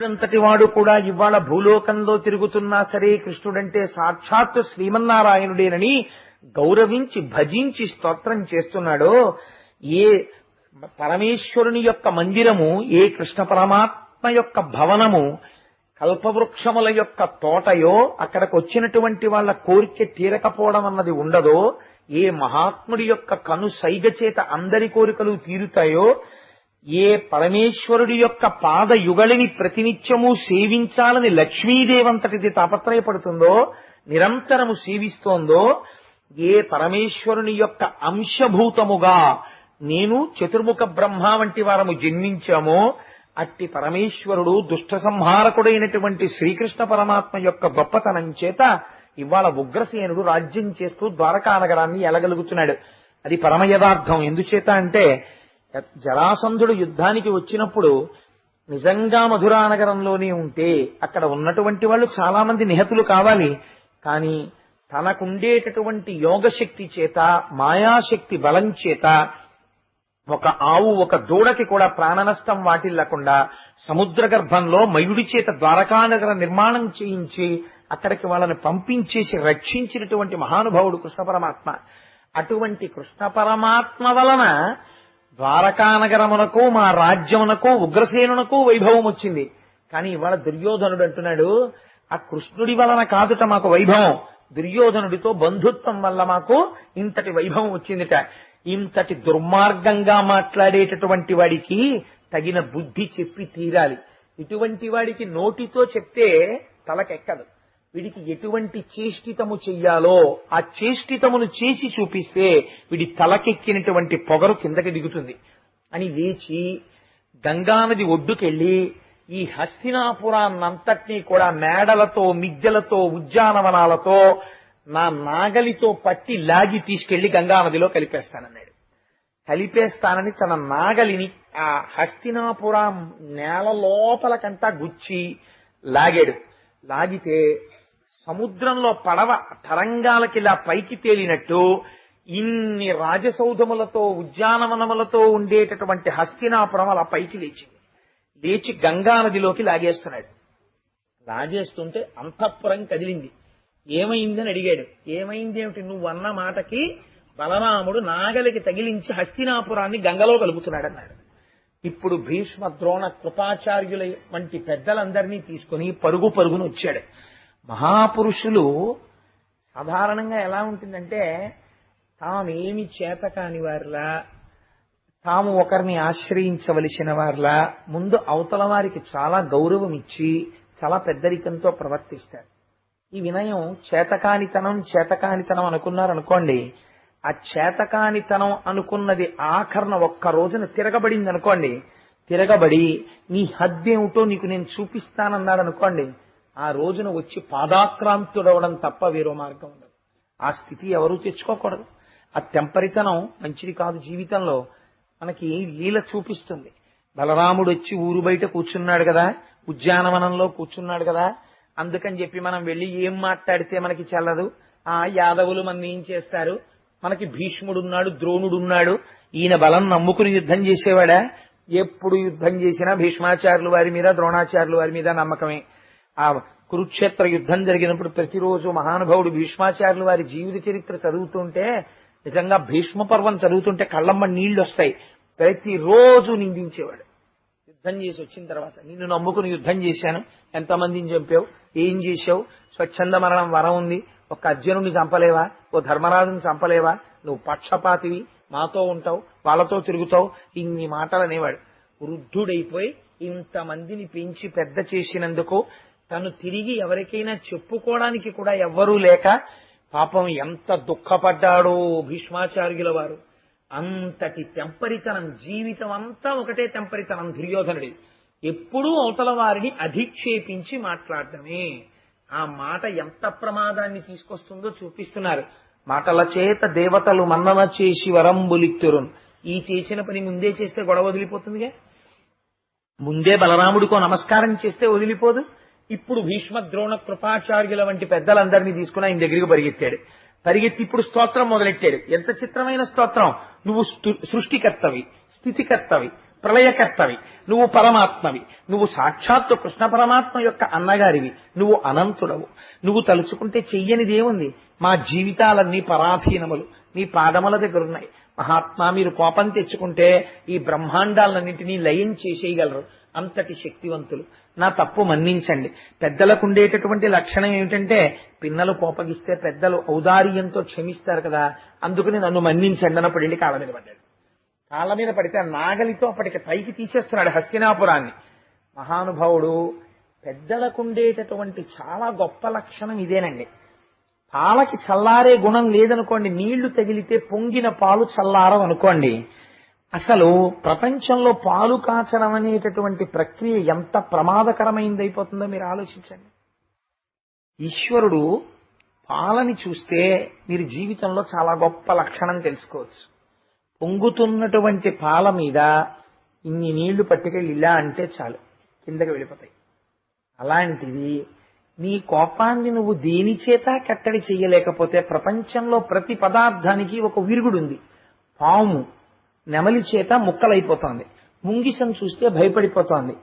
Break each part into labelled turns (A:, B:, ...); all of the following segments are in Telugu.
A: అంతటి వాడు కూడా ఇవాళ భూలోకంలో తిరుగుతున్నా సరే కృష్ణుడంటే సాక్షాత్తు శ్రీమన్నారాయణుడేనని గౌరవించి భజించి స్తోత్రం చేస్తున్నాడో ఏ పరమేశ్వరుని యొక్క మందిరము ఏ కృష్ణ పరమాత్మ యొక్క భవనము కల్పవృక్షముల యొక్క తోటయో అక్కడికి వచ్చినటువంటి వాళ్ళ కోరిక తీరకపోవడం అన్నది ఉండదో ఏ మహాత్ముడి యొక్క కను సైగ చేత అందరి కోరికలు తీరుతాయో ఏ పరమేశ్వరుడి యొక్క పాద యుగళిని ప్రతినిత్యము సేవించాలని లక్ష్మీదేవంతటిది తాపత్రయపడుతుందో నిరంతరము సేవిస్తోందో ఏ పరమేశ్వరుని యొక్క అంశభూతముగా నేను చతుర్ముఖ బ్రహ్మ వంటి వారము జన్మించామో అట్టి పరమేశ్వరుడు దుష్ట సంహారకుడైనటువంటి శ్రీకృష్ణ పరమాత్మ యొక్క గొప్పతనం చేత ఇవాళ ఉగ్రసేనుడు రాజ్యం చేస్తూ ద్వారకానగరాన్ని ఎలగలుగుతున్నాడు. అది పరమ యథార్థం ఎందుచేత అంటే జరాసంధుడు యుద్ధానికి వచ్చినప్పుడు నిజంగా మధురా నగరంలోనే ఉంటే అక్కడ ఉన్నటువంటి వాళ్ళు చాలా మంది నిహతులు కావాలి. కానీ తనకుండేటటువంటి యోగశక్తి చేత మాయాశక్తి బలం చేత ఒక ఆవు ఒక దూడకి కూడా ప్రాణనష్టం వాటిల్లకుండా సముద్ర గర్భంలో మయుడి చేత ద్వారకానగర నిర్మాణం చేయించి అక్కడికి వాళ్ళని పంపించేసి రక్షించినటువంటి మహానుభావుడు కృష్ణ పరమాత్మ. అటువంటి కృష్ణ పరమాత్మ వలన ద్వారకానగరమునకు మా రాజ్యమునకు ఉగ్రసేనునకు వైభవం వచ్చింది. కానీ ఇవాళ దుర్యోధనుడు అంటున్నాడు ఆ కృష్ణుడి వలన కాదుట మాకు వైభవం. దుర్యోధనుడితో బంధుత్వం వల్ల మాకు ఇంతటి వైభవం వచ్చిందిట. ఇంతటి దుర్మార్గంగా మాట్లాడేటటువంటి వాడికి తగిన బుద్ధి చెప్పి తీరాలి. ఇటువంటి వాడికి నోటితో చెప్తే తలకెక్కదు. వీడికి ఎటువంటి చేష్టితము చెయ్యాలో ఆ చేష్టితమును చేసి చూపిస్తే వీడి తలకెక్కినటువంటి పొగరు కిందకి దిగుతుంది. అని లేచి గంగానది ఒడ్డుకెళ్ళి ఈ హస్తినాపురాన్నంతటినీ కూడా మేడలతో మిద్దెలతో ఉద్యానవనాలతో నా నాగలితో పట్టి లాగి తీసుకెళ్ళి గంగానదిలో కలిపేస్తానన్నాడు. కలిపేస్తానని తన నాగలిని ఆ హస్తినాపురం నేల లోపలకంతా గుచ్చి లాగాడు. లాగితే సముద్రంలో పడవ తరంగాలకిలా పైకి తేలినట్టు ఇన్ని రాజసౌధములతో ఉద్యానవనములతో ఉండేటటువంటి హస్తినాపురం అలా పైకి లేచింది లేచి గంగా నదిలోకి లాగేస్తున్నాడు. లాగేస్తుంటే అంతఃపురం కదిలింది. ఏమైందని అడిగాడు. ఏమైంది ఏమిటి నువ్వు అన్న మాటకి బలరాముడు నాగలికి తగిలించి హస్తినాపురాన్ని గంగలో కలుపుతున్నాడన్నాడు. ఇప్పుడు భీష్మ ద్రోణ కృపాచార్యుల వంటి పెద్దలందరినీ తీసుకుని పరుగు పరుగును వచ్చాడు మహాపురుషులు సాధారణంగా ఎలా ఉంటుందంటే తామేమి చేత కాని వారిలా తాము ఒకరిని ఆశ్రయించవలసిన వారిలా ముందు అవతల వారికి చాలా గౌరవం ఇచ్చి చాలా పెద్దరికంతో ప్రవర్తిస్తారు. ఈ వినయం చేతకానితనం చేతకానితనం అనుకున్నారనుకోండి ఆ చేతకానితనం అనుకున్నది ఆఖరణ ఒక్క రోజున తిరగబడింది అనుకోండి తిరగబడి నీ హద్దేమిటో నీకు నేను చూపిస్తానన్నాడు అనుకోండి ఆ రోజున వచ్చి పాదాక్రాంతుడవడం తప్ప వేరో మార్గం ఉండదు. ఆ స్థితి ఎవరూ తెచ్చుకోకూడదు. ఆ తెంపరితనం మంచిది కాదు జీవితంలో. మనకి లీల చూపిస్తుంది. బలరాముడు వచ్చి ఊరు బయట కూర్చున్నాడు కదా ఉద్యానవనంలో కూర్చున్నాడు కదా అందుకని చెప్పి మనం వెళ్ళి ఏం మాట్లాడితే మనకి చల్లదు. ఆ యాదవులు మన ఏం చేస్తారు? మనకి భీష్ముడున్నాడు ద్రోణుడున్నాడు. ఈయన బలం నమ్ముకుని యుద్ధం చేసేవాడా? ఎప్పుడు యుద్ధం చేసినా భీష్మాచార్యులు వారి మీద ద్రోణాచార్యులు వారి మీద నమ్మకమే. ఆ కురుక్షేత్ర యుద్ధం జరిగినప్పుడు ప్రతిరోజు మహానుభావుడు భీష్మాచార్యులు వారి జీవిత చరిత్ర చదువుతుంటే నిజంగా భీష్మ పర్వం చదువుతుంటే కళ్ళమ్మ నీళ్ళు వస్తాయి. ప్రతిరోజు నిందించేవాడు. యుద్ధం చేసి వచ్చిన తర్వాత నిన్ను నమ్ముకుని యుద్ధం చేశాను. ఎంతమందిని చంపావు? ఏం చేశావు? స్వచ్ఛంద మరణం వరం ఉంది. ఒక అర్జునుడిని చంపలేవా? ఓ ధర్మరాజుని చంపలేవా? నువ్వు పక్షపాతివి మాతో ఉంటావు వాళ్ళతో తిరుగుతావు. ఇన్ని మాటలు అనేవాడు. వృద్ధుడైపోయి ఇంతమందిని పెంచి పెద్ద చేసినందుకు తను తిరిగి ఎవరికైనా చెప్పుకోవడానికి కూడా ఎవ్వరూ లేక పాపం ఎంత దుఃఖపడ్డాడో భీష్మాచార్యుల వారు. అంతటి తెంపరితనం జీవితం అంతా ఒకటే తెంపరితనం దుర్యోధనుడి. ఎప్పుడూ అవతల వారిని అధిక్షేపించి మాట్లాడటమే. ఆ మాట ఎంత ప్రమాదాన్ని తీసుకొస్తుందో చూపిస్తున్నారు. మాటల చేత దేవతలు మన్నన చేసి వరంబులిత్తురున్. ఈ చేసిన పని ముందే చేస్తే గొడవ వదిలిపోతుందిగా? ముందే బలరాముడికో నమస్కారం చేస్తే వదిలిపోదు? ఇప్పుడు భీష్మ ద్రోణ కృపాచార్యుల వంటి పెద్దలందరినీ తీసుకుని ఆయన దగ్గరికి పరిగెత్తాడు. పరిగెత్తి ఇప్పుడు స్తోత్రం మొదలెట్టాడు. ఎంత చిత్రమైన స్తోత్రం? నువ్వు సృష్టికర్తవి స్థితికర్తవి ప్రళయకర్తవి నువ్వు పరమాత్మవి నువ్వు సాక్షాత్తు కృష్ణ పరమాత్మ యొక్క అన్నగారివి నువ్వు అనంతుడవు. నువ్వు తలుచుకుంటే చెయ్యనిదేముంది మా జీవితాలన్నీ పరాధీనములు నీ పాదముల దగ్గర ఉన్నాయి మహాత్మా మీరు కోపం తెచ్చుకుంటే ఈ బ్రహ్మాండాలన్నింటినీ లయం చేసేయగలరు. అంతటి శక్తివంతులు. నా తప్పు మన్నించండి. పెద్దలకు ఉండేటటువంటి లక్షణం ఏమిటంటే పిన్నలు కోపగిస్తే పెద్దలు ఔదార్యంతో క్షమిస్తారు కదా అందుకని నన్ను మన్నించండి అన్నప్పుడు వెళ్ళి కాళ్ళ మీద పడ్డాడు. కాళ్ళ మీద పడితే నాగలితో అప్పటికి పైకి తీసేస్తున్నాడు హస్తినాపురాన్ని. మహానుభావుడు పెద్దలకుండేటటువంటి చాలా గొప్ప లక్షణం ఇదేనండి. పాలకి చల్లారే గుణం లేదనుకోండి నీళ్ళు తగిలితే పొంగిన పాలు చల్లారం అనుకోండి అసలు ప్రపంచంలో పాలు కాచడం అనేటటువంటి ప్రక్రియ ఎంత ప్రమాదకరమైందైపోతుందో మీరు ఆలోచించండి. ఈశ్వరుడు పాలని చూస్తే మీరు జీవితంలో చాలా గొప్ప లక్షణం తెలుసుకోవచ్చు. పొంగుతున్నటువంటి పాల మీద ఇన్ని నీళ్ళు పట్టుకెళ్ళి ఇలా అంటే చాలు కిందకి వెళ్ళిపోతాయి. అలాంటిది నీ కోపాన్ని నువ్వు దేని చేత కట్టడి చేయలేకపోతే ప్రపంచంలో ప్రతి పదార్థానికి ఒక విరుగుడు ఉంది. పాము. నెమలి చేత ముక్కలైపోతోంది. ముంగిసం చూస్తే భయపడిపోతోంది.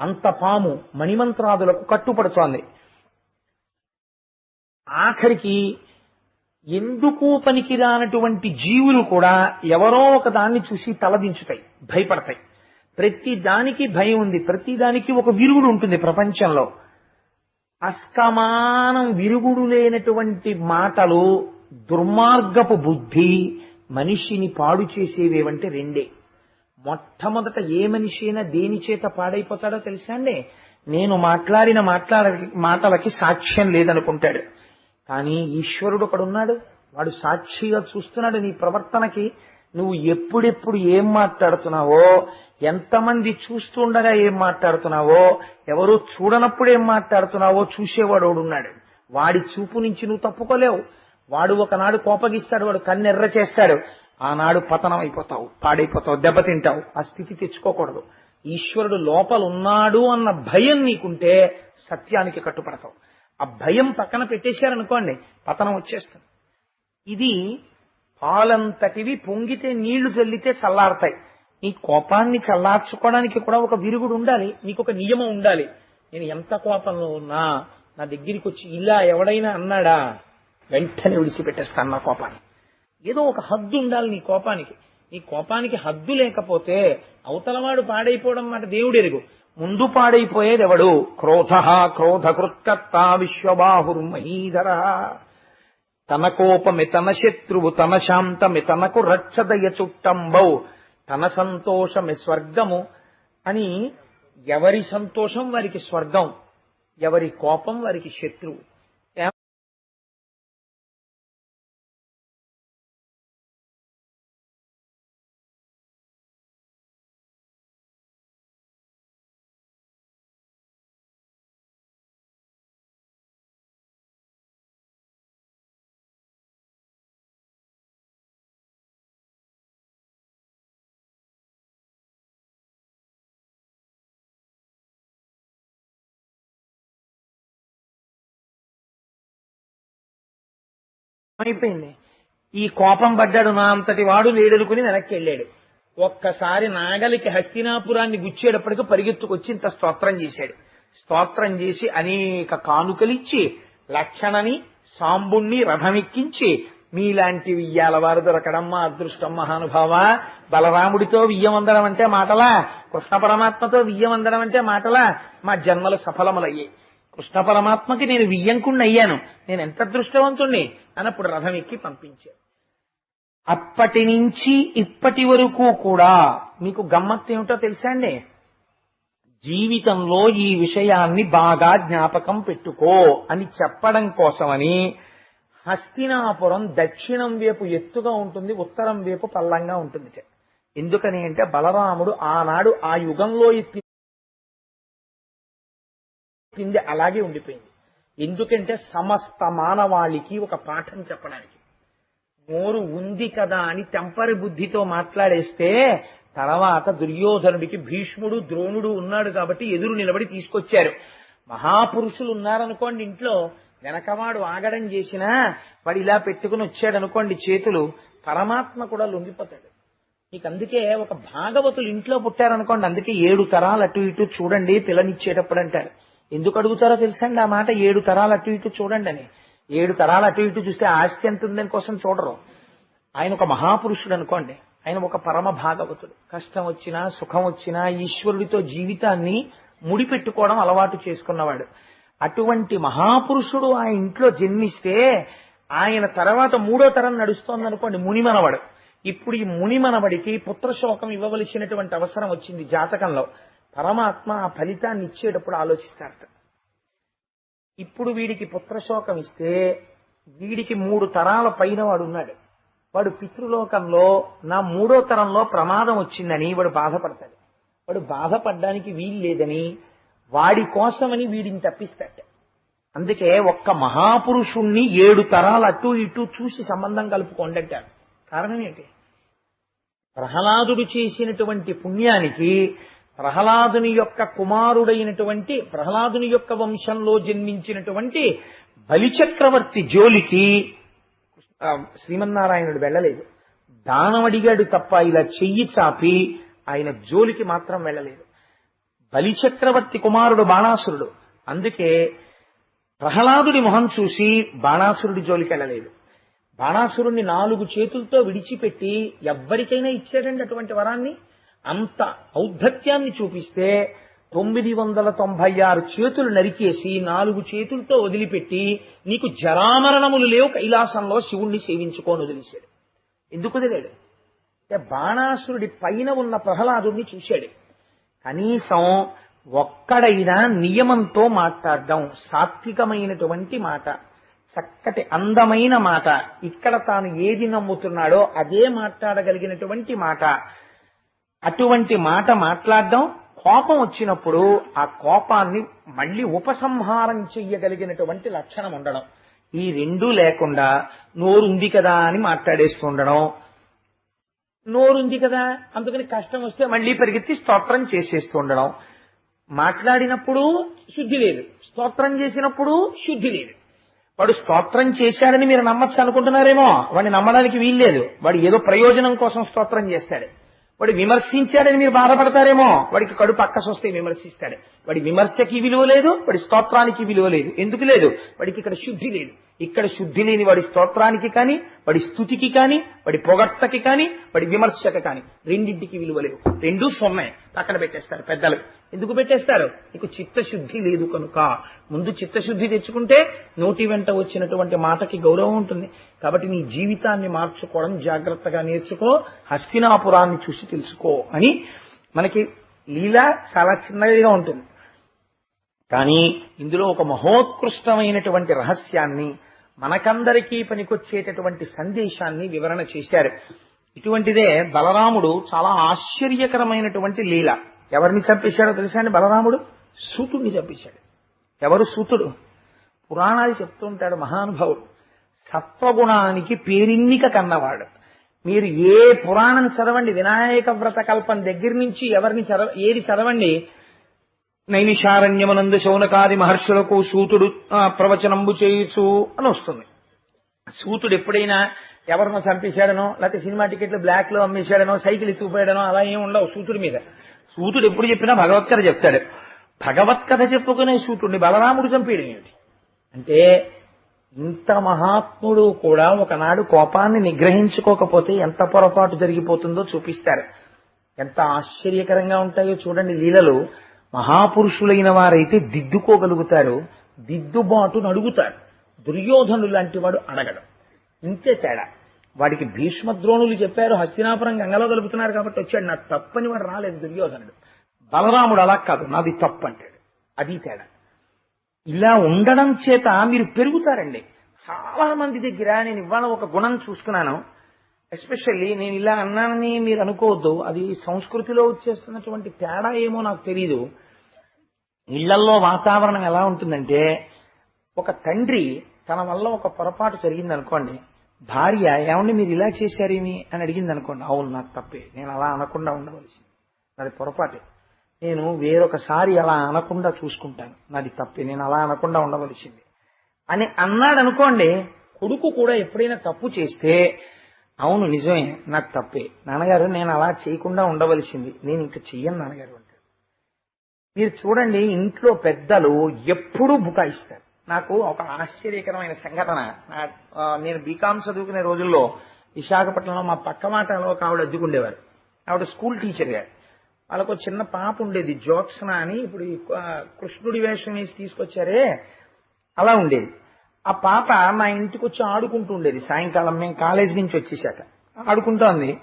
A: అంత పాము మణిమంత్రాదులకు కట్టుపడుతోంది. ఆఖరికి ఎందుకు పనికిరానటువంటి జీవులు కూడా ఎవరో ఒక దాన్ని చూసి తలదించుతాయి భయపడతాయి. ప్రతి దానికి భయం ఉంది. ప్రతి దానికి ఒక విరుగుడు ఉంటుంది ప్రపంచంలో. అస్కమానం విరుగుడు లేనటువంటి మాటలు దుర్మార్గపు బుద్ధి మనిషిని పాడు చేసేవేవంటే రెండే. మొట్టమొదట ఏ మనిషి అయినా దేని చేత పాడైపోతాడో తెలుసా అండి? నేను మాట్లాడిన మాట్లాడ మాటలకి సాక్ష్యం లేదనుకుంటాడు. కానీ ఈశ్వరుడు ఒకడున్నాడు. వాడు సాక్షిగా చూస్తున్నాడు నీ ప్రవర్తనకి. నువ్వు ఎప్పుడెప్పుడు ఏం మాట్లాడుతున్నావో ఎంతమంది చూస్తుండగా ఏం మాట్లాడుతున్నావో ఎవరు చూడనప్పుడు ఏం మాట్లాడుతున్నావో చూసేవాడు ఉన్నాడు వాడి చూపు నుంచి నువ్వు తప్పుకోలేవు. వాడు ఒకనాడు కోపగిస్తాడు వాడు కన్నెర్ర చేస్తాడు. ఆనాడు పతనం అయిపోతావు పాడైపోతావు దెబ్బతింటావు. ఆ స్థితి తెచ్చుకోకూడదు. ఈశ్వరుడు లోపల ఉన్నాడు అన్న భయం నీకుంటే సత్యానికి కట్టుపడతావు ఆ భయం పక్కన పెట్టేశారనుకోండి పతనం వచ్చేస్తుంది. ఇది పాలంతటివి పొంగితే నీళ్ళు చల్లితే చల్లారతాయి. నీ కోపాన్ని చల్లార్చుకోవడానికి కూడా ఒక విరుగుడు ఉండాలి నీకు ఒక నియమం ఉండాలి. నేను ఎంత కోపంలో ఉన్నా నా దగ్గరికి వచ్చి ఇలా ఎవడైనా అన్నాడా? వెంటనే విడిచిపెట్టేస్తాను నా కోపాన్ని. ఏదో ఒక హద్దు ఉండాలి నీ కోపానికి. నీ కోపానికి హద్దు లేకపోతే అవతలవాడు పాడైపోవడం మాట దేవుడు ఎరుగు. ముందు పాడైపోయేది ఎవడు? క్రోధ క్రోధకృత్కర్త విశ్వబాహుర్మహీధర. తన కోపమి తన శత్రువు తన శాంతమి తనకు రక్షదయ చుట్టంబౌ. తన సంతోషమి స్వర్గము అని ఎవరి సంతోషం వారికి స్వర్గం? ఎవరి కోపం వారికి శత్రువు? అయిపోయింది. ఈ కోపం పడ్డాడు నా అంతటి వాడు లేడనుకుని వెనక్కి వెళ్ళాడు. ఒక్కసారి నాగలికి హస్తినాపురాన్ని గుచ్చేటప్పటికి పరిగెత్తుకొచ్చి ఇంత స్తోత్రం చేశాడు. స్తోత్రం చేసి అనేక కానుకలిచ్చి లక్షణని సాంబుణ్ణి రథమెక్కించి మీలాంటి వియ్యాల వారు దొరకడం మా అదృష్టం మహానుభావ బలరాముడితో వియ్యమందడం అంటే మాటలా కృష్ణ పరమాత్మతో వియ్యమందడం అంటే మాటలా మా జన్మలు సఫలములయ్యాయి. కృష్ణ పరమాత్మకి నేను వియ్యంకుణ్ణి అయ్యాను నేను ఎంత అదృష్టవంతుణ్ణి? అన్నప్పుడు రథం ఎక్కి పంపించారు. అప్పటి నుంచి ఇప్పటి వరకు కూడా మీకు గమ్మత్తు ఏమిటో తెలుసా అండి? జీవితంలో ఈ విషయాన్ని బాగా జ్ఞాపకం పెట్టుకో అని చెప్పడం కోసమని హస్తినాపురం దక్షిణం వైపు ఎత్తుగా ఉంటుంది ఉత్తరం వైపు పల్లంగా ఉంటుంది. ఎందుకని అంటే బలరాముడు ఆనాడు ఆ యుగంలో ఎత్తి ఎత్తింది అలాగే ఉండిపోయింది. ఎందుకంటే సమస్త మానవాళికి ఒక పాఠం చెప్పడానికి. నోరు ఉంది కదా అని తెంపరి బుద్ధితో మాట్లాడేస్తే తర్వాత దుర్యోధనుడికి భీష్ముడు ద్రోణుడు ఉన్నాడు కాబట్టి ఎదురు నిలబడి తీసుకొచ్చారు. మహాపురుషులు ఉన్నారనుకోండి ఇంట్లో వెనకవాడు ఆగడం చేసినా వాడు ఇలా పెట్టుకుని వచ్చాడు అనుకోండి చేతులు పరమాత్మ కూడా లొంగిపోతాడు. మీకు అందుకే ఒక భాగవతులు ఇంట్లో పుట్టారనుకోండి అందుకే ఏడు తరాలు అటు ఇటు చూడండి పిల్లనిచ్చేటప్పుడు అంటారు. ఎందుకు అడుగుతారో తెలుసండి? ఆ మాట ఏడు తరాలు అటు ఇటు చూడండి అని. ఏడు తరాలు అటు ఇటు చూస్తే ఆస్తి ఎంత ఉందని కోసం చూడరు. ఆయన ఒక మహాపురుషుడు అనుకోండి. ఆయన ఒక పరమ భాగవతుడు. కష్టం వచ్చినా సుఖం వచ్చినా ఈశ్వరుడితో జీవితాన్ని ముడిపెట్టుకోవడం అలవాటు చేసుకున్నవాడు. అటువంటి మహాపురుషుడు ఆ ఇంట్లో జన్మిస్తే ఆయన తర్వాత మూడో తరం నడుస్తోంది అనుకోండి మునిమనవడు. ఇప్పుడు ఈ మునిమనవడికి పుత్రశోకం ఇవ్వవలసినటువంటి అవసరం వచ్చింది జాతకంలో. పరమాత్మ ఆ ఫలితాన్ని ఇచ్చేటప్పుడు ఆలోచిస్తారట. ఇప్పుడు వీడికి పుత్రశోకం ఇస్తే వీడికి మూడు తరాల పైన వాడు ఉన్నాడు. వాడు పితృలోకంలో నా మూడో తరంలో ప్రమాదం వచ్చిందని వాడు బాధపడతాడు. వాడు బాధపడడానికి వీలు లేదని వాడి కోసమని వీడిని తప్పిస్తాడు. అందుకే ఒక్క మహాపురుషుణ్ణి ఏడు తరాలు అటు ఇటు చూసి సంబంధం కలుపుకోండి అంటారు కారణం ఏంటి? ప్రహ్లాదుడు చేసినటువంటి పుణ్యానికి ప్రహ్లాదుని యొక్క కుమారుడైనటువంటి ప్రహ్లాదుని యొక్క వంశంలో జన్మించినటువంటి బలిచక్రవర్తి జోలికి శ్రీమన్నారాయణుడు వెళ్ళలేదు. దానం అడిగాడు తప్ప ఇలా చెయ్యి చాపి ఆయన జోలికి మాత్రం వెళ్ళలేదు. బలిచక్రవర్తి కుమారుడు బాణాసురుడు. అందుకే ప్రహ్లాదుడి మొహం చూసి బాణాసురుడి జోలికి వెళ్ళలేదు. బాణాసురుణ్ణి నాలుగు చేతులతో విడిచిపెట్టి ఎవ్వరికైనా ఇచ్చాడండి అటువంటి వరాన్ని? అంత ఔద్ధత్యాన్ని చూపిస్తే తొమ్మిది వందల తొంభై ఆరు చేతులు నరికేసి నాలుగు చేతులతో వదిలిపెట్టి నీకు జరామరణములు లేవు కైలాసంలో శివుణ్ణి సేవించుకొని వదిలేశాడు. ఎందుకు వదిలాడు? అంటే బాణాసురుడి పైన ఉన్న ప్రహ్లాదుడిని చూశాడు. కనీసం ఒక్కడైనా నియమంతో మాట్లాడడం సాత్వికమైనటువంటి మాట చక్కటి అందమైన మాట ఇక్కడ తాను ఏది నమ్ముతున్నాడో అదే మాట్లాడగలిగినటువంటి మాట అటువంటి మాట మాట్లాడడం కోపం వచ్చినప్పుడు ఆ కోపాన్ని మళ్ళీ ఉపసంహారం చెయ్యగలిగినటువంటి లక్షణం ఉండడం. ఈ రెండూ లేకుండా నోరుంది కదా అని మాట్లాడేస్తుండడం నోరుంది కదా అందుకని కష్టం వస్తే మళ్ళీ పరిగెత్తి స్తోత్రం చేసేస్తుండడం మాట్లాడినప్పుడు శుద్ధి లేదు. స్తోత్రం చేసినప్పుడు శుద్ధి లేదు. వాడు స్తోత్రం చేశాడని మీరు నమ్మచ్చు అనుకుంటున్నారేమో. వాడిని నమ్మడానికి వీల్లేదు. వాడు ఏదో ప్రయోజనం కోసం స్తోత్రం చేస్తాడు. వాడు విమర్శించాడని మీరు బాధపడతారేమో. వాడికి కడుపు అక్కసొస్తే విమర్శిస్తాడు. వాడి విమర్శకి విలువ లేదు వాడి స్తోత్రానికి విలువ లేదు. ఎందుకు లేదు? వాడికి ఇక్కడ శుద్ధి లేదు. ఇక్కడ శుద్ధి లేని వాడి స్తోత్రానికి కానీ వాడి స్థుతికి కానీ వాడి పొగట్టకి కానీ వాడి విమర్శకి కానీ రెండింటికి విలువ లేవు. రెండూ సొమ్మే. పక్కన పెట్టేస్తారు పెద్దలు. ఎందుకు పెట్టేస్తారు? నీకు చిత్తశుద్ధి లేదు కనుక. ముందు చిత్తశుద్ధి తెచ్చుకుంటే నోటి వెంట వచ్చినటువంటి మాటకి గౌరవం ఉంటుంది. కాబట్టి నీ జీవితాన్ని మార్చుకోవడం జాగ్రత్తగా నేర్చుకో. హస్తినాపురాన్ని చూసి తెలుసుకో అని మనకి లీల చాలా చిన్నదిగా ఉంటుంది. కానీ ఇందులో ఒక మహోత్కృష్టమైనటువంటి రహస్యాన్ని మనకందరికీ పనికొచ్చేటటువంటి సందేశాన్ని వివరణ చేశారు. ఇటువంటిదే బలరాముడు చాలా ఆశ్చర్యకరమైనటువంటి లీల. ఎవరిని చంపేశాడో తెలుసా అని బలరాముడు? సూతుడిని చంపేశాడు. ఎవరు సూతుడు? పురాణాలు చెప్తుంటాడు మహానుభావుడు. సత్వగుణానికి పేరిన్నిక కన్నవాడు. మీరు ఏ పురాణం చదవండి వినాయక వ్రత కల్పం దగ్గర నుంచి ఎవరిని చదవ ఏది చదవండి నైమిషారణ్యమునందు శౌనకాది మహర్షులకు సూతుడు ప్రవచనంబు చేయొచ్చు అని వస్తుంది. సూతుడు ఎప్పుడైనా ఎవరినో చంపేశాడనో లేకపోతే సినిమా టికెట్లు బ్లాక్లో అమ్మేశాడనో సైకిల్ ఇచ్చిపోయాడనో అలా ఏం ఉండవు సూతుడి మీద. సూతుడు ఎప్పుడు చెప్పినా భగవత్కథ చెప్తాడు. భగవత్కథ చెప్పుకునే సూతుడిని బలరాముడు చంపేయడం ఏమిటి? అంటే ఇంత మహాత్ముడు కూడా ఒకనాడు కోపాన్ని నిగ్రహించుకోకపోతే ఎంత పొరపాటు జరిగిపోతుందో చూపిస్తారు. ఎంత ఆశ్చర్యకరంగా ఉంటాయో చూడండి లీలలు. మహాపురుషులైన వారైతే దిద్దుకోగలుగుతారు దిద్దుబాటును అడుగుతారు. దుర్యోధను లాంటి వాడు అడగడం. ఇంతే తేడా. వాడికి భీష్మద్రోణులు చెప్పారు హస్తినాపురం గంగలో కలుపుతున్నారు కాబట్టి వచ్చాడు. నా తప్పని వాడు రాలేదు దుర్యోధనుడు. బలరాముడు అలా కాదు నాది తప్పు అంటాడు అది తేడా. ఇలా ఉండడం చేత మీరు పెరుగుతారండి. చాలా మంది దగ్గర నేను ఇవాళ ఒక గుణం చూసుకున్నాను. ఎస్పెషల్లీ నేను ఇలా అన్నానని మీరు అనుకోవద్దు. అది సంస్కృతిలో వచ్చేస్తున్నటువంటి తేడా ఏమో నాకు తెలియదు ఇళ్ళల్లో వాతావరణం ఎలా ఉంటుందంటే ఒక తండ్రి తన వల్ల ఒక పొరపాటు జరిగింది అనుకోండి భార్య ఏమండి మీరు ఇలా చేశారేమి అని అడిగింది అనుకోండి అవును నాకు తప్పే. నేను అలా అనకుండా ఉండవలసింది. నాది పొరపాటే. నేను వేరొకసారి అలా అనకుండా చూసుకుంటాను. నాది తప్పే. నేను అలా అనకుండా ఉండవలసింది. అని అన్నాడు అనుకోండి కొడుకు కూడా ఎప్పుడైనా తప్పు చేస్తే అవును నిజమే. నాకు తప్పే. నాన్నగారు నేను అలా చేయకుండా ఉండవలసింది. నేను ఇంకా చెయ్యను నాన్నగారు అంటాడు మీరు చూడండి ఇంట్లో పెద్దలు ఎప్పుడూ బుకాయిస్తారు. నాకు ఒక ఆశ్చర్యకరమైన సంఘటన. నేను బీకామ్ చదువుకునే రోజుల్లో విశాఖపట్నంలో మా పక్క మాటలో ఒక ఆవిడ అద్దుకుండేవారు. ఆవిడ స్కూల్ టీచర్ గారు. వాళ్ళకు ఒక చిన్న పాప ఉండేది జోత్స్న అని. ఇప్పుడు కృష్ణుడి వేషం వేసి తీసుకొచ్చారే అలా ఉండేది. ఆ పాప మా ఇంటికి వచ్చి ఆడుకుంటూ ఉండేది. సాయంకాలం మేము కాలేజీ నుంచి వచ్చేసాక ఆడుకుంటోంది.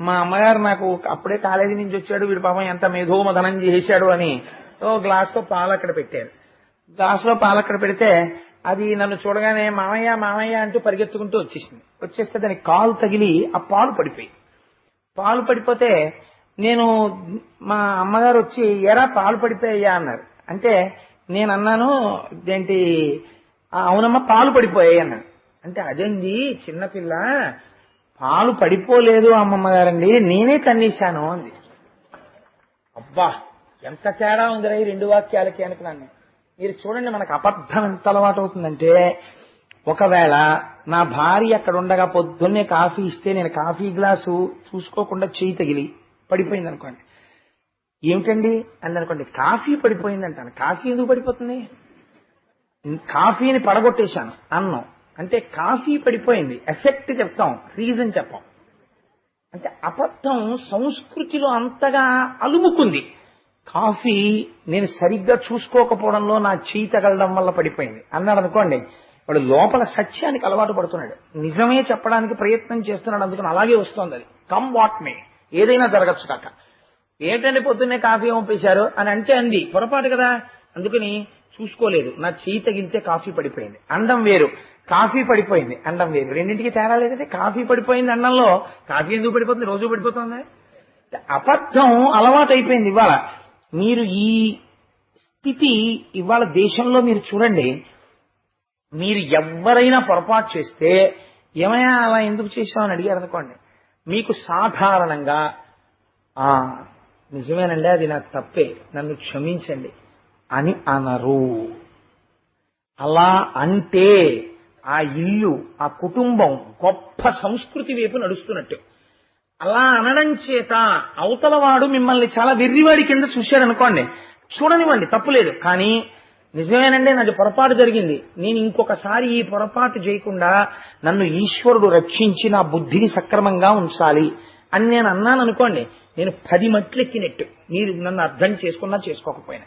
A: మా అమ్మగారు నాకు అప్పుడే కాలేజీ నుంచి వచ్చాడు. వీడు పాపం ఎంత మేధోమదనం చేశాడు అని ఓ గ్లాస్లో పాలు అక్కడ పెట్టారు. గ్లాస్లో పాలు అక్కడ పెడితే అది నన్ను చూడగానే మామయ్య మామయ్య అంటూ పరిగెత్తుకుంటూ వచ్చేసింది. వచ్చేస్తే దానికి కాలు తగిలి ఆ పాలు పడిపోయి. పాలు పడిపోతే నేను మా అమ్మగారు వచ్చి ఎరా పాలు పడిపోయా అన్నారు. అంటే నేను అన్నాను ఏంటి అవునమ్మా పాలు పడిపోయాయి అన్నాను అంటే అదేంది చిన్నపిల్ల పాలు పడిపోలేదు అమ్మమ్మ గారండి నేనే తన్నేశాను అంది. అబ్బా ఎంత తేడా ఉందిరా ఈ రెండు వాక్యాలకి అనుకున్నాను మీరు చూడండి మనకు అబద్ధం ఎంత అలవాటు అవుతుందంటే ఒకవేళ నా భార్య అక్కడ ఉండగా పొద్దున్నే కాఫీ ఇస్తే నేను కాఫీ గ్లాసు చూసుకోకుండా చేయి తగిలి పడిపోయింది అనుకోండి ఏమిటండి? అని అనుకోండి కాఫీ పడిపోయింది అంటాను కాఫీ ఎందుకు పడిపోతుంది? కాఫీని పడగొట్టేశాను అన్నం. అంటే కాఫీ పడిపోయింది. ఎఫెక్ట్ చెప్తాం రీజన్ చెప్పాం. అంటే అబద్ధం సంస్కృతిలో అంతగా అలుముకుంది. కాఫీ నేను సరిగ్గా చూసుకోకపోవడంలో నా చేయి తగలడం వల్ల పడిపోయింది. అన్నాడు అనుకోండి వాడు లోపల సత్యానికి అలవాటు పడుతున్నాడు. నిజమే చెప్పడానికి ప్రయత్నం చేస్తున్నాడు అందుకని అలాగే వస్తోంది అది. కమ్ వాట్ మే ఏదైనా జరగచ్చు కాక. ఏంటంటే పొద్దున్నే కాఫీ పంపేశారు అని అంటే అంది. పొరపాటు కదా. అందుకని చూసుకోలేదు. నా చేయి తగిలితే కాఫీ పడిపోయింది. అండం వేరు. కాఫీ పడిపోయింది. అండం వేరు. రెండింటికి తేడా లేదంటే కాఫీ పడిపోయింది అండంలో కాఫీ ఎందుకు పడిపోతుంది? రోజు పడిపోతుంది. అబద్ధం అలవాటు అయిపోయింది ఇవాళ. మీరు ఈ స్థితి ఇవాళ దేశంలో మీరు చూడండి. మీరు ఎవరైనా పొరపాటు చేస్తే ఏమైనా అలా ఎందుకు చేశామని అడిగారు అనుకోండి. మీకు సాధారణంగా ఆ నిజమేనండి అది నాకు తప్పే. నన్ను క్షమించండి. అని అనరు. అలా అంటే ఆ ఇల్లు ఆ కుటుంబం గొప్ప సంస్కృతి వైపు నడుస్తున్నట్టు. అలా అనడం చేత అవతలవాడు మిమ్మల్ని చాలా వెర్రివాడి కింద చూశాడు అనుకోండి చూడనివ్వండి తప్పులేదు. కానీ నిజమేనండి నాది పొరపాటు జరిగింది. నేను ఇంకొకసారి ఈ పొరపాటు చేయకుండా నన్ను ఈశ్వరుడు రక్షించి నా బుద్ధిని సక్రమంగా ఉంచాలి అని నేను అన్నాను అనుకోండి నేను పది మట్లెక్కినట్టు. మీరు నన్ను అర్థం చేసుకున్నా చేసుకోకపోయినా.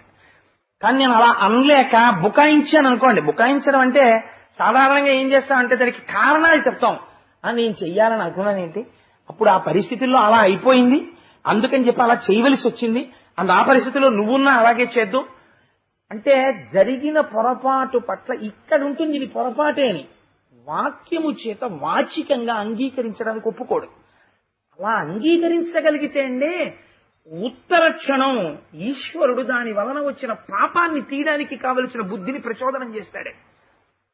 A: కానీ నేను అలా అనలేక బుకాయించాను అనుకోండి. బుకాయించడం అంటే సాధారణంగా ఏం చేస్తామంటే దానికి కారణాలు చెప్తాం. అని నేను చెయ్యాలని అనుకున్నాను ఏంటి? అప్పుడు ఆ పరిస్థితుల్లో అలా అయిపోయింది. అందుకని చెప్పి అలా చేయవలసి వచ్చింది. అండ్ ఆ పరిస్థితిలో నువ్వున్నా అలాగే చేద్దాం. అంటే జరిగిన పొరపాటు పట్ల ఇక్కడ ఉంటుంది ఇది పొరపాటే అని. వాక్యము చేత వాచికంగా అంగీకరించడానికి ఒప్పుకోడు. అలా అంగీకరించగలిగితే అండి ఉత్తర క్షణం ఈశ్వరుడు దాని వలన వచ్చిన పాపాన్ని తీయడానికి కావలసిన బుద్ధిని ప్రచోదనం చేస్తాడే.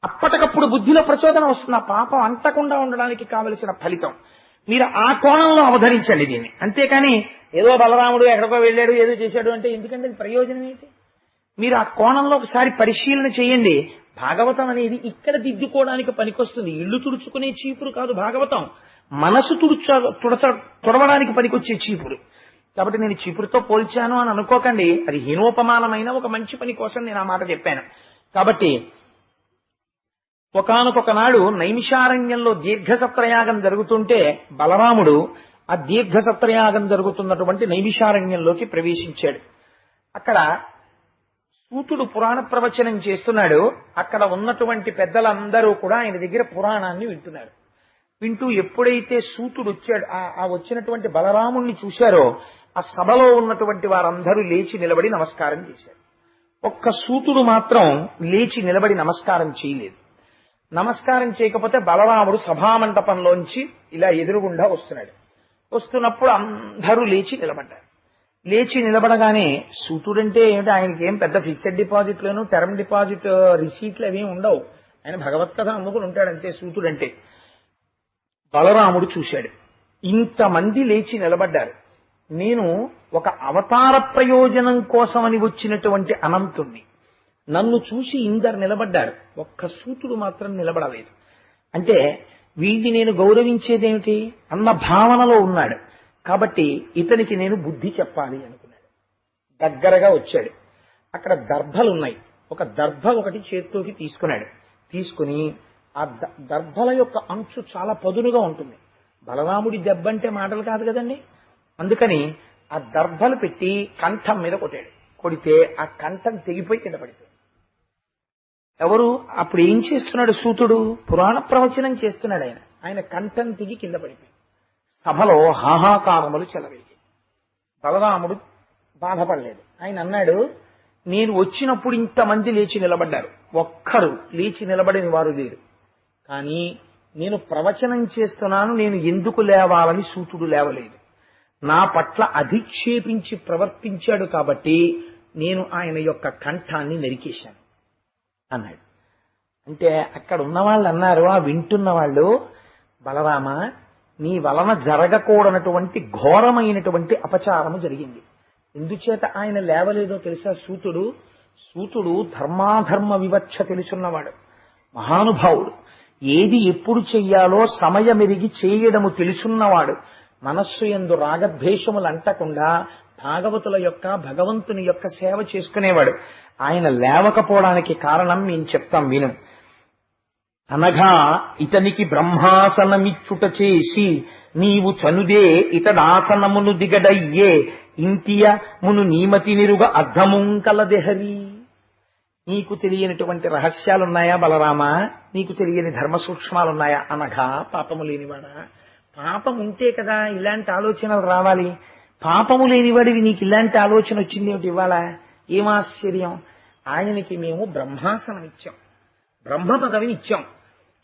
A: అప్పటికప్పుడు బుద్ధిలో ప్రచోదనం వస్తుంది. ఆ పాపం అంటకుండా ఉండడానికి కావలసిన ఫలితం. మీరు ఆ కోణంలో అవధరించండి దీన్ని. అంతేకాని ఏదో బలరాముడు ఎక్కడికో వెళ్ళాడు ఏదో చేశాడు అంటే ఎందుకంటే ప్రయోజనం ఏంటి? మీరు ఆ కోణంలో ఒకసారి పరిశీలన చేయండి. భాగవతం అనేది ఇక్కడ దిద్దుకోవడానికి పనికొస్తుంది. ఇల్లు తుడుచుకునే చీపురు కాదు భాగవతం. మనసు తుడుచ తుడచ తుడవడానికి పనికొచ్చే చీపురు. కాబట్టి నేను చీపురుతో పోల్చాను అని అనుకోకండి. అది హీనోపమానమైన ఒక మంచి పని కోసం నేను ఆ మాట చెప్పాను. కాబట్టి ఒకనొక నాడు నైమిషారణ్యంలో దీర్ఘ సత్రయాగం జరుగుతుంటే బలరాముడు ఆ దీర్ఘ సత్రయాగం జరుగుతున్నటువంటి నైమిషారణ్యంలోకి ప్రవేశించాడు. అక్కడ సూతుడు పురాణ ప్రవచనం చేస్తున్నాడు. అక్కడ ఉన్నటువంటి పెద్దలందరూ కూడా ఆయన దగ్గర పురాణాన్ని వింటున్నారు. వింటూ ఎప్పుడైతే సూతుడు వచ్చాడు ఆ- వచ్చినటువంటి బలరాముణ్ణి చూశారో ఆ సభలో ఉన్నటువంటి వారందరూ లేచి నిలబడి నమస్కారం చేశారు. ఒక్క సూతుడు మాత్రం లేచి నిలబడి నమస్కారం చేయలేదు. నమస్కారం చేయకపోతే బలరాముడు సభామంటపంలోంచి ఇలా ఎదురుగుండా వస్తున్నాడు. వస్తున్నప్పుడు అందరూ లేచి నిలబడ్డారు. లేచి నిలబడగానే సూతుడంటే ఏమిటి ఆయనకి ఏం పెద్ద ఫిక్స్డ్ డిపాజిట్లను టర్మ్ డిపాజిట్ రిసీట్లు అవి ఉండవు. ఆయన భగవత్కథ అమ్ముకుని ఉంటాడు అంతే సూతుడంటే. బలరాముడు చూశాడు. ఇంతమంది లేచి నిలబడ్డారు. నేను ఒక అవతార ప్రయోజనం కోసమని వచ్చినటువంటి అనంతుణ్ణి. నన్ను చూసి ఇందరు నిలబడ్డారు. ఒక్క సూతుడు మాత్రం నిలబడలేదు. అంటే వీడిని నేను గౌరవించేదేమిటి? అన్న భావనలో ఉన్నాడు. కాబట్టి ఇతనికి నేను బుద్ధి చెప్పాలి అనుకున్నాడు. దగ్గరగా వచ్చాడు. అక్కడ దర్భలున్నాయి. ఒక దర్భ ఒకటి చేతిలోకి తీసుకున్నాడు. తీసుకుని ఆ ద- దర్భల యొక్క అంచు చాలా పదునుగా ఉంటుంది. బలరాముడి దెబ్బ అంటే మాటలు కాదు కదండి? అందుకని ఆ దర్భలు పెట్టి కంఠం మీద కొట్టాడు. కొడితే ఆ కంఠం తెగిపోయి కింద పడిపోయింది. ఎవరు? అప్పుడు ఏం చేస్తున్నాడు సూతుడు? పురాణ ప్రవచనం చేస్తున్నాడు ఆయన. ఆయన కంఠం తిగి కింద పడిపోయింది. సభలో హాహాకారములు చెలవేగి బలరాముడు బాధపడలేదు. ఆయన అన్నాడు నేను వచ్చినప్పుడు ఇంతమంది లేచి నిలబడ్డారు. ఒక్కరు లేచి నిలబడిన వారు లేరు. కానీ నేను ప్రవచనం చేస్తున్నాను నేను ఎందుకు లేవాలని సూతుడు లేవలేదు. నా పట్ల అధిక్షేపించి ప్రవర్తించాడు కాబట్టి నేను ఆయన యొక్క కంఠాన్ని నరికేశాను అన్నాడు. అంటే అక్కడ ఉన్న వాళ్ళు అన్నారు ఆ వింటున్న వాళ్ళు బలరామ నీ వలన జరగకూడనటువంటి ఘోరమైనటువంటి అపచారము జరిగింది. ఎందుచేత ఆయన లేవలేదో తెలుసా సూతుడు? సూతుడు ధర్మాధర్మ వివక్ష తెలుసున్నవాడు మహానుభావుడు. ఏది ఎప్పుడు చెయ్యాలో సమయమెరిగి చేయడము తెలుసున్నవాడు. మనస్సు ఎందు రాగద్వేషములు అంటకుండా భాగవతుల యొక్క భగవంతుని యొక్క సేవ చేసుకునేవాడు. ఆయన లేవకపోవడానికి కారణం మేము చెప్తాం విను. అనగా ఇతనికి బ్రహ్మాసనమిచ్చుట చేసి నీవు చనుదే ఇతడాసనమును దిగడయ్యే. ఇంటియ మును నీమతి నిరుగ అర్ధముంకలదెహరి నీకు తెలియనటువంటి రహస్యాలున్నాయా బలరామా? నీకు తెలియని ధర్మ సూక్ష్మాలున్నాయా అనగా పాపము లేనివాడా? పాపం ఉంటే కదా ఇలాంటి ఆలోచనలు రావాలి. పాపము లేనివాడివి నీకు ఇలాంటి ఆలోచన వచ్చింది ఏమిటి ఇవాళ? ఏమాశ్చర్యం ఆయనకి మేము బ్రహ్మాసనం ఇచ్చాం బ్రహ్మ పదవిని ఇచ్చాం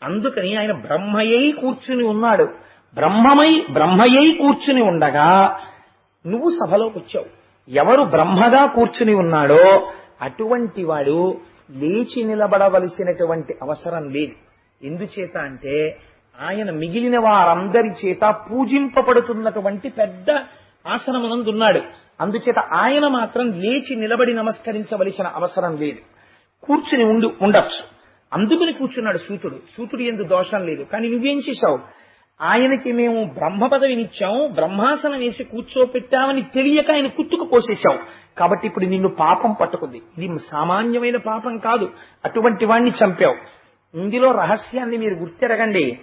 A: అందుకని ఆయన బ్రహ్మయ్యై కూర్చుని ఉన్నాడు. బ్రహ్మమై బ్రహ్మయ్యై కూర్చుని ఉండగా నువ్వు సభలోకి వచ్చావు ఎవరు బ్రహ్మగా కూర్చుని ఉన్నాడో అటువంటి వాడు లేచి నిలబడవలసినటువంటి అవసరం లేదు. ఎందుచేత అంటే ఆయన మిగిలిన వారందరి చేత పూజింపబడుతున్నటువంటి పెద్ద ఆసనమునందున్నాడు. అందుచేత ఆయన మాత్రం లేచి నిలబడి నమస్కరించవలసిన అవసరం లేదు. కూర్చుని ఉండు ఉండొచ్చు. అందుకుని కూర్చున్నాడు సూతుడు. సూతుడు ఎందు దోషం లేదు. కానీ నువ్వేం చేశావు? ఆయనకి మేము బ్రహ్మ పదవినిచ్చాం బ్రహ్మాసనం వేసి కూర్చోపెట్టామని తెలియక ఆయన కుత్తుకు కోసేశావు. కాబట్టి ఇప్పుడు నిన్ను పాపం పట్టుకుంది. ఇది సామాన్యమైన పాపం కాదు. అటువంటి వాణ్ణి చంపావు. ఇందులో రహస్యాన్ని మీరు గుర్తెరగండి.